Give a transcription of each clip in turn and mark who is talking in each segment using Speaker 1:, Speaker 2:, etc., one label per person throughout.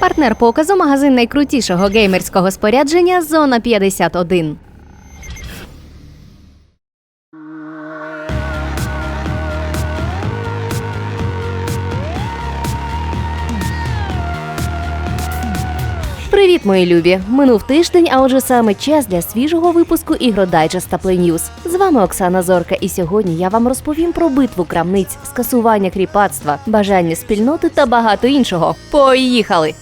Speaker 1: Партнер показу магазин найкрутішого геймерського спорядження Зона 51. Привіт, мої любі! Минув тиждень, а отже саме час для свіжого випуску ігродайджеста Play News. З вами Оксана Зорка, і сьогодні я вам розповім про битву крамниць, скасування кріпацтва, бажання спільноти та багато іншого. Поїхали!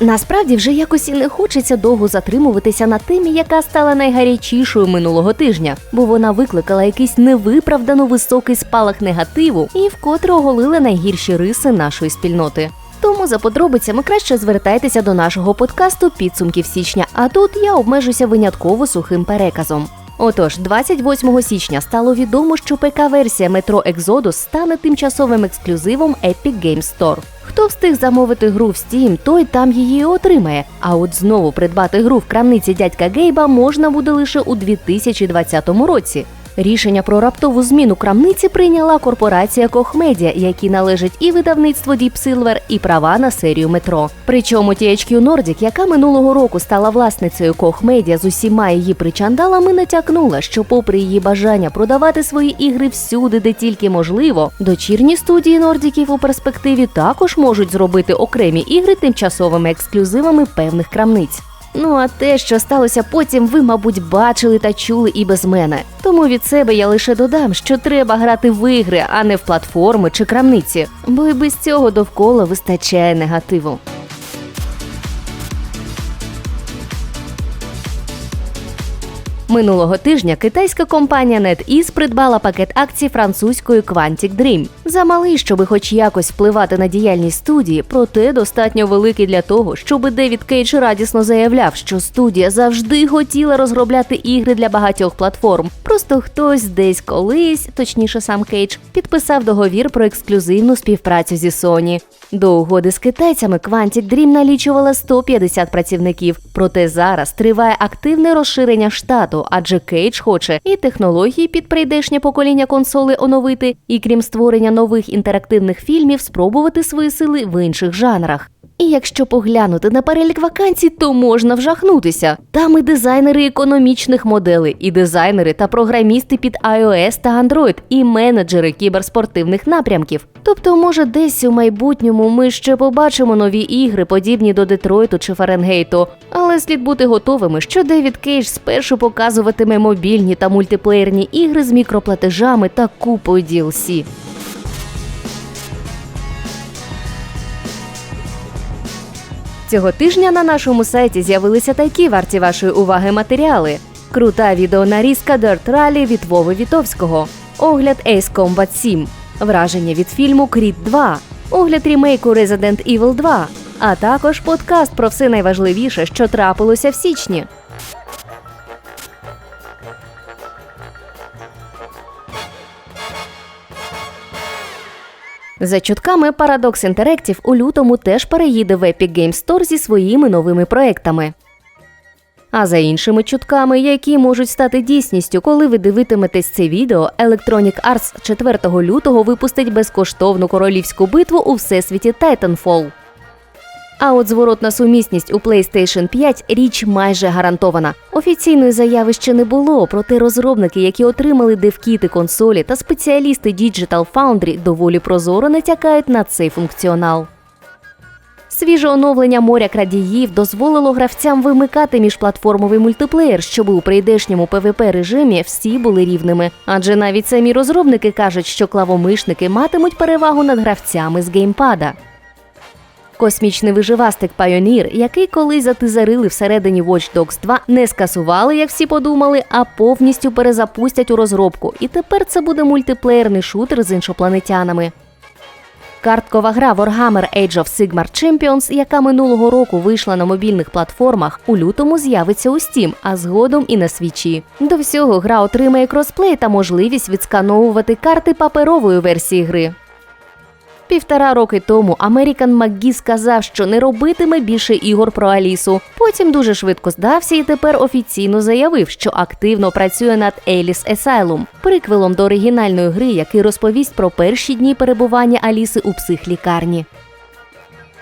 Speaker 1: Насправді вже якось і не хочеться довго затримуватися на темі, яка стала найгарячішою минулого тижня, бо вона викликала якийсь невиправдано високий спалах негативу і вкотре оголила найгірші риси нашої спільноти. Тому за подробицями краще звертайтеся до нашого подкасту підсумків січня. А тут я обмежуся винятково сухим переказом. Отож, 28 січня стало відомо, що ПК-версія Metro Exodus стане тимчасовим ексклюзивом Epic Games Store. Хто встиг замовити гру в Steam, той там її отримає. А от знову придбати гру в крамниці дядька Гейба можна буде лише у 2020 році. Рішення про раптову зміну крамниці прийняла корпорація Кохмедіа, якій належить і видавництво Deep Silver, і права на серію метро. Причому THQ Nordic, яка минулого року стала власницею Кохмедіа з усіма її причандалами, натякнула, що, попри її бажання продавати свої ігри всюди, де тільки можливо, дочірні студії Нордіків у перспективі також можуть зробити окремі ігри тимчасовими ексклюзивами певних крамниць. Ну а те, що сталося потім, ви, мабуть, бачили та чули і без мене. Тому від себе я лише додам, що треба грати в ігри, а не в платформи чи крамниці, бо і без цього довкола вистачає негативу. Минулого тижня китайська компанія NetEase придбала пакет акцій французької Quantic Dream. Замалий, щоби хоч якось впливати на діяльність студії, проте достатньо великий для того, щоб Девід Кейдж радісно заявляв, що студія завжди хотіла розробляти ігри для багатьох платформ. Просто хтось десь колись, точніше сам Кейдж, підписав договір про ексклюзивну співпрацю зі Sony. До угоди з китайцями Quantic Dream налічувала 150 працівників. Проте зараз триває активне розширення штату, адже Кейдж хоче і технології під прийдешнє покоління консоли оновити, і крім створення нових інтерактивних фільмів, спробувати свої сили в інших жанрах. І якщо поглянути на перелік вакансій, то можна вжахнутися. Там і дизайнери економічних моделей, і дизайнери та програмісти під iOS та Android, і менеджери кіберспортивних напрямків. Тобто, може, десь у майбутньому ми ще побачимо нові ігри, подібні до Детройту чи Фаренгейту. Але слід бути готовими, що Девід Кейдж спершу показуватиме мобільні та мультиплеєрні ігри з мікроплатежами та купою DLC. Цього тижня на нашому сайті з'явилися такі варті вашої уваги матеріали: крута відеонарізка Dirt Rally від Вови Вітовського, огляд Ace Combat 7, враження від фільму Creed 2, огляд рімейку Resident Evil 2, а також подкаст про все найважливіше, що трапилося в січні. За чутками Paradox Interactive у лютому теж переїде в Epic Games Store зі своїми новими проектами. А за іншими чутками, які можуть стати дійсністю, коли ви дивитиметесь це відео, Electronic Arts 4 лютого випустить безкоштовну королівську битву у всесвіті Titanfall. А от зворотна сумісність у PlayStation 5 річ майже гарантована. Офіційної заяви ще не було, проте розробники, які отримали девкіти консолі та спеціалісти Digital Foundry доволі прозоро натякають на цей функціонал. Свіже оновлення моря крадіїв дозволило гравцям вимикати міжплатформовий мультиплеєр, щоб у прийдешньому PvP режимі всі були рівними. Адже навіть самі розробники кажуть, що клавомишники матимуть перевагу над гравцями з геймпада. Космічний виживастик Pioneer, який колись затизарили всередині Watch Dogs 2, не скасували, як всі подумали, а повністю перезапустять у розробку. І тепер це буде мультиплеєрний шутер з іншопланетянами. Карткова гра Warhammer Age of Sigmar Champions, яка минулого року вийшла на мобільних платформах, у лютому з'явиться у Steam, а згодом і на свічі. До всього гра отримає кросплей та можливість відскановувати карти паперової версії гри. Півтора роки тому Американ МакГі сказав, що не робитиме більше ігор про Алісу. Потім дуже швидко здався і тепер офіційно заявив, що активно працює над Alice Asylum, приквелом до оригінальної гри, який розповість про перші дні перебування Аліси у психлікарні.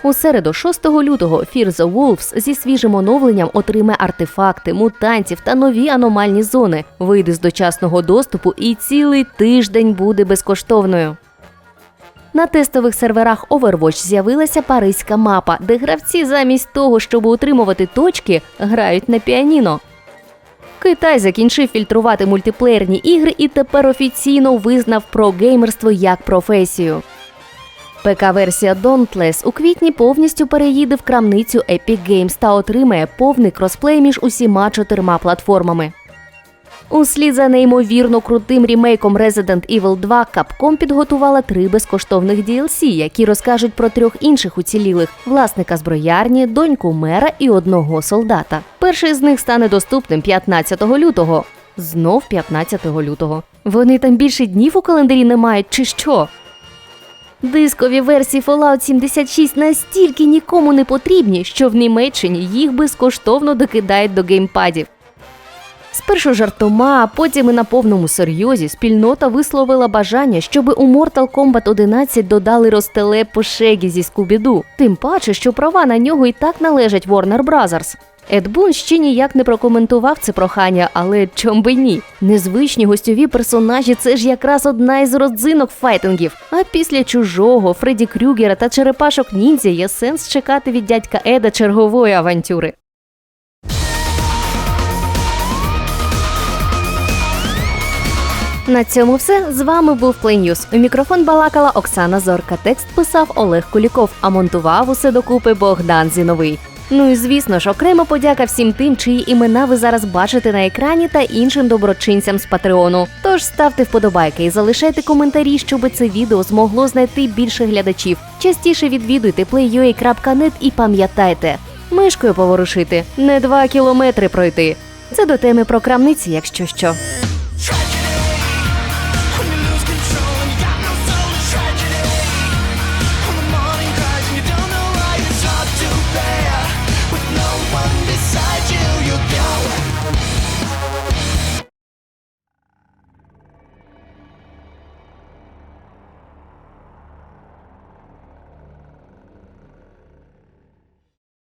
Speaker 1: У середу, 6 лютого, Fear the Wolves зі свіжим оновленням отримає артефакти, мутантів та нові аномальні зони, вийде з дочасного доступу і цілий тиждень буде безкоштовною. На тестових серверах Overwatch з'явилася паризька мапа, де гравці замість того, щоб утримувати точки, грають на піаніно. Китай закінчив фільтрувати мультиплеєрні ігри і тепер офіційно визнав прогеймерство як професію. ПК-версія Dauntless у квітні повністю переїде в крамницю Epic Games та отримає повний кросплей між усіма чотирма платформами. Услід за неймовірно крутим рімейком Resident Evil 2 Capcom підготувала три безкоштовних DLC, які розкажуть про трьох інших уцілілих: власника зброярні, доньку мера і одного солдата. Перший з них стане доступним 15 лютого. Знов 15 лютого. Вони там більше днів у календарі не мають, чи що? Дискові версії Fallout 76 настільки нікому не потрібні, що в Німеччині їх безкоштовно докидають до геймпадів. Спершу жартома, а потім і на повному серйозі спільнота висловила бажання, щоби у Mortal Kombat 11 додали розтелепу Шегі зі Скубіду. Тим паче, що права на нього і так належать Warner Brothers. Ед Бун ще ніяк не прокоментував це прохання, але чом би ні. Незвичні гостьові персонажі це ж якраз одна із родзинок файтингів. А після чужого Фредді Крюгера та черепашок ніндзя є сенс чекати від дядька Еда чергової авантюри. На цьому все. З вами був News. У мікрофон балакала Оксана Зорка. Текст писав Олег Куліков, а монтував усе докупи Богдан Зіновий. Ну і звісно ж, окрема подяка всім тим, чиї імена ви зараз бачите на екрані, та іншим доброчинцям з Патреону. Тож ставте вподобайки і залишайте коментарі, щоб це відео змогло знайти більше глядачів. Частіше відвідуйте play.ua.net і пам'ятайте, мишкою поворушити, не два кілометри пройти. Це до теми про крамниці, якщо що.